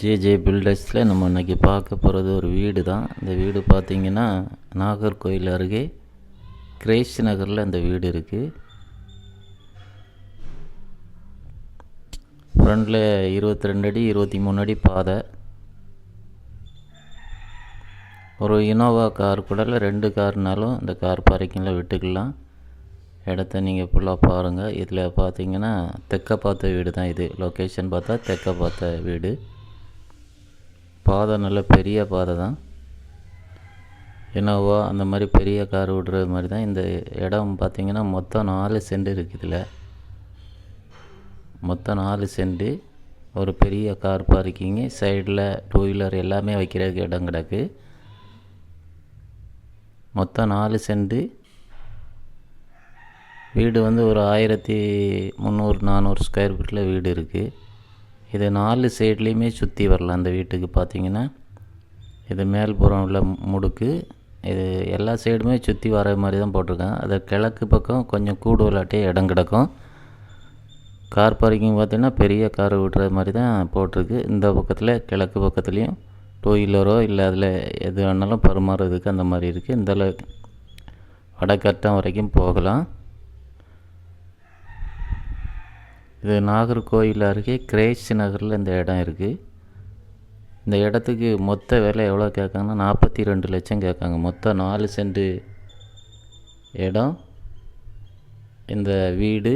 JJ பில்டர்ஸில் நம்ம இன்றைக்கி பார்க்க போகிறது ஒரு வீடு தான். இந்த வீடு பார்த்திங்கன்னா நாகர்கோயில் அருகே கிரேஷ் நகரில் இந்த வீடு இருக்குது ஃப்ரண்டில் இருபத்தி ரெண்டு அடி இருபத்தி மூணு அடி பாதை. ஒரு இனோவா கார் கூட ரெண்டு கார்னாலும் இந்த கார் பார்க்கிங்கில் விட்டுக்கலாம். இடத்த நீங்கள் ஃபுல்லாக பாருங்கள். இதில் பார்த்தீங்கன்னா தெற்க பார்த்த வீடு தான் இது. லொக்கேஷன் பார்த்தா தெற்க பார்த்த வீடு. பாதை நல்ல பெரிய பாதை தான். இனோவா அந்த மாதிரி பெரிய கார் விடுறது மாதிரி தான். இந்த இடம் பார்த்திங்கன்னா மொத்தம் நாலு சென்ட் இருக்குது இதில் மொத்தம் நாலு சென்ட்டு ஒரு பெரிய கார் பார்க்கிங்கு சைடில் டூ வீலர் எல்லாமே வைக்கிறதுக்கு இடம் கிடக்கு. மொத்தம் நாலு சென்ட் வீடு வந்து ஒரு ஆயிரத்தி முந்நூறு நானூறு ஸ்கொயர் ஃபீட்டில் வீடு இருக்குது இது நாலு சைட்லேயுமே சுற்றி வரலாம் அந்த வீட்டுக்கு பார்த்தீங்கன்னா. இது மேல்புறம் உள்ள முடுக்கு. இது எல்லா சைடுமே சுற்றி வர மாதிரி தான் போட்டிருக்கேன் அது கிழக்கு பக்கம் கொஞ்சம் கூடுதலாட்டே இடம் கிடக்கும். கார் பார்க்கிங் பார்த்திங்கன்னா பெரிய கார் விடுற மாதிரி தான் போட்டிருக்கு. இந்த பக்கத்தில் கிழக்கு பக்கத்துலேயும் டூ வீலரோ இல்லை அதில் எது வேணாலும் பரிமாறுறதுக்கு அந்த மாதிரி இருக்குது இந்த வடக்கட்டம் வரைக்கும் போகலாம். இது நாகர்கோயில் அருகே கிரேஸ் நகரில் இந்த இடம் இருக்குது இந்த இடத்துக்கு மொத்த விலை எவ்வளோ கேட்காங்கன்னா நாற்பத்தி ரெண்டு லட்சம் கேட்காங்க. மொத்தம் நாலு சென்ட்டு இடம். இந்த வீடு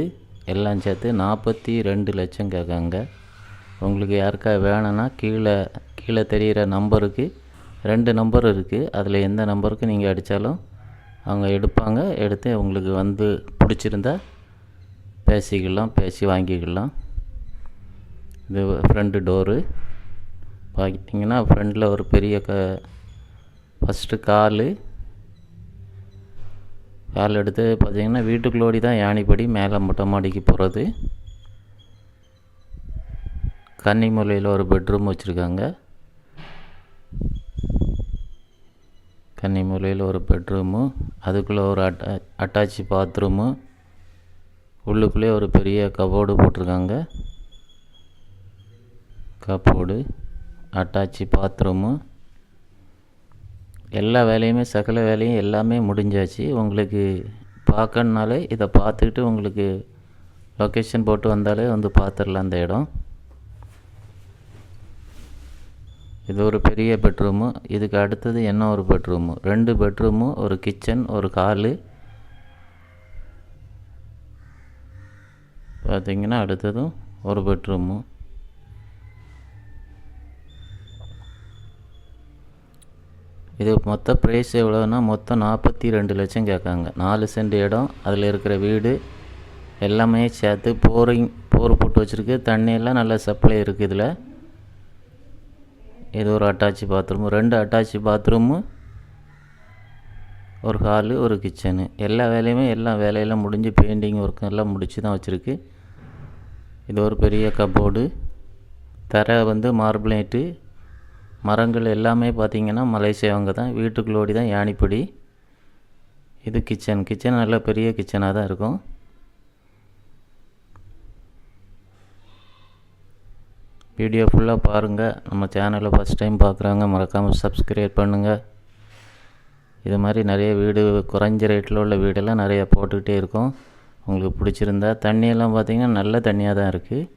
எல்லாம் சேர்த்து நாற்பத்தி ரெண்டு லட்சம் கேட்காங்க. உங்களுக்கு யாருக்கா வேணும்னா கீழே கீழே தெரிகிற நம்பருக்கு ரெண்டு நம்பர் இருக்குது அதில் எந்த நம்பருக்கு நீங்கள் அடித்தாலும் அவங்க எடுப்பாங்க. எடுத்து உங்களுக்கு வந்து பிடிச்சிருந்தா பேசிக்கலாம் பேசி வாங்கிக்கலாம். இது ஃப்ரண்ட்டு டோரு பார்த்தீங்கன்னா ஃப்ரண்டில் ஒரு பெரிய க ஃபஸ்ட்டு கால். கால் எடுத்து பார்த்தீங்கன்னா வீட்டுக்குள்ளோடி தான் யானைப்படி மேலே மொட்டை மாடிக்கு போகிறது கன்னிமூலையில் ஒரு பெட்ரூம் வச்சுருக்காங்க. கன்னிமூலையில் ஒரு பெட்ரூமு அதுக்குள்ளே ஒரு அட்டா அட்டாச்சி பாத்ரூமு உள்ளுக்குள்ளே ஒரு பெரிய கபோர்டு போட்டிருக்காங்க. Cupboard attach bathroom. எல்லா வேலையுமே சகல வேலையும் எல்லாமே முடிஞ்சாச்சு. உங்களுக்கு பார்க்கணுனாலே இதை பார்த்துக்கிட்டு உங்களுக்கு லொக்கேஷன் போட்டு வந்தாலே வந்து பார்த்துடலாம் அந்த இடம். இது ஒரு பெரிய பெட்ரூமு இதுக்கு அடுத்தது என்ன ஒரு பெட்ரூமு ரெண்டு பெட்ரூமு ஒரு கிச்சன் ஒரு ஹாலு பார்த்திங்கன்னா அடுத்ததும் ஒரு பெட்ரூமு. இது மொத்த ப்ரைஸ் எவ்வளோன்னா மொத்தம் நாற்பத்தி ரெண்டு லட்சம் கேட்காங்க. நாலு சென்ட் இடம் அதில் இருக்கிற வீடு எல்லாமே சேர்த்து போரிங் போர் போட்டு வச்சுருக்கு. தண்ணியெல்லாம் நல்ல சப்ளை இருக்குது இதில். இது ஒரு அட்டாச் பாத்ரூமு ரெண்டு அட்டாச் பாத்ரூமு ஒரு ஹாலு ஒரு கிச்சனு எல்லா வேலையுமே எல்லா வேலையெல்லாம் முடிஞ்சு பெயிண்டிங் ஒர்க்கு எல்லாம் முடித்து தான் வச்சுருக்கு. இது ஒரு பெரிய கப்போர்டு தரை வந்து மார்பிளைட்டு மரங்கள் எல்லாமே பார்த்திங்கன்னா மலேசியாவங்க தான். வீட்டுக்குள்ளோடி தான் யானிப்படி. இது கிச்சன் கிச்சன் நல்ல பெரிய கிச்சனாக தான் இருக்கும். வீடியோ ஃபுல்லாக பாருங்கள் நம்ம சேனலை ஃபஸ்ட் டைம் பார்க்குறாங்க மறக்காமல் சப்ஸ்கிரைப் பண்ணுங்கள் இது மாதிரி நிறைய வீடு குறைஞ்ச ரேட்டில் உள்ள வீடெல்லாம் நிறையா போட்டுக்கிட்டே இருக்கோம். உங்களுக்கு பிடிச்சிருந்தா தண்ணியெல்லாம் பார்த்திங்கன்னா நல்ல தண்ணியாக தான் இருக்குது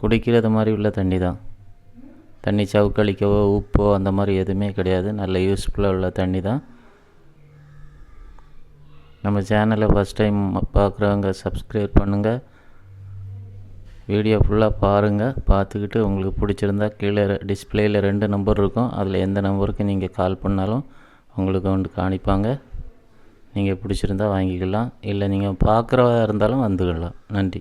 குடிக்கிறது மாதிரி உள்ள தண்ணி தான். தண்ணி சவுக்களிக்கவோ உப்போ அந்த மாதிரி எதுவுமே கிடையாது. நல்ல யூஸ்ஃபுல்லாக உள்ள தண்ணி தான். நம்ம சேனலை ஃபஸ்ட் டைம் பார்க்குறவங்க சப்ஸ்கிரைப் பண்ணுங்கள் வீடியோ ஃபுல்லாக பாருங்கள் பார்த்துக்கிட்டு உங்களுக்கு பிடிச்சிருந்தா கீழே டிஸ்பிளேயில் ரெண்டு நம்பர் இருக்கும். அதில் எந்த நம்பருக்கு நீங்கள் கால் பண்ணாலும் உங்களுக்கு வந்து காணிப்பாங்க. நீங்கள் பிடிச்சிருந்தா வாங்கிக்கலாம். இல்லை நீங்கள் பார்க்குறவா இருந்தாலும் வந்துக்கலாம். நன்றி.